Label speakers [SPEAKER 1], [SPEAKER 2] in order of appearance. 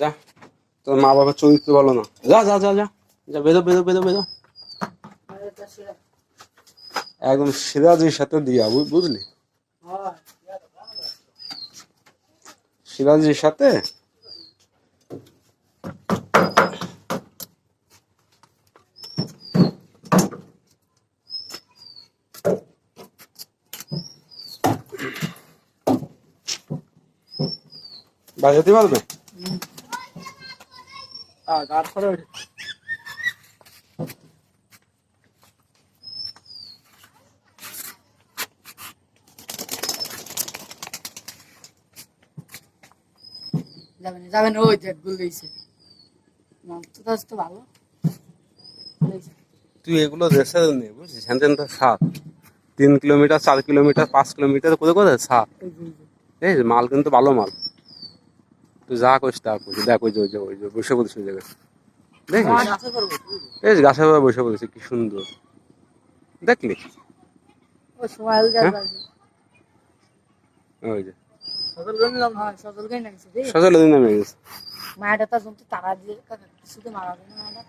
[SPEAKER 1] যা। তোর মা বাবার চরিত্র বলো না। যা যা যা যা। যা, বেরো বেরো বেরো বেরো। একদম সিরাজের সাথে দিয়া বুঝলি? সিরাজের সাথে? বাজাতে পারবে?
[SPEAKER 2] হ্যাঁ গাছ যাবেন যাবেন ওই দেখ গুল দিয়েছে তো তো তো ভালো।
[SPEAKER 1] তুই এগুলো দেশে নে বুঝছিস? হ্যান তো সাত। তিন কিলোমিটার চার কিলোমিটার পাঁচ কিলোমিটার সাত। এই মাল কিন্তু ভালো মাল। তুই যা করিস তা করিস। দেখ ওই যে ওই যে ওই যে বসে পড়েছে ওই জায়গায়। দেখিস? এই গাছের উপরে বসে পড়েছে কি সুন্দর। দেখলি?
[SPEAKER 2] ওই হয়ে?
[SPEAKER 1] ওই যে।
[SPEAKER 2] সজল নাম হয়
[SPEAKER 1] গেছে
[SPEAKER 2] মায়াটা তার জন্য তারা দিয়ে শুধু মারা যায় না মায়াটা।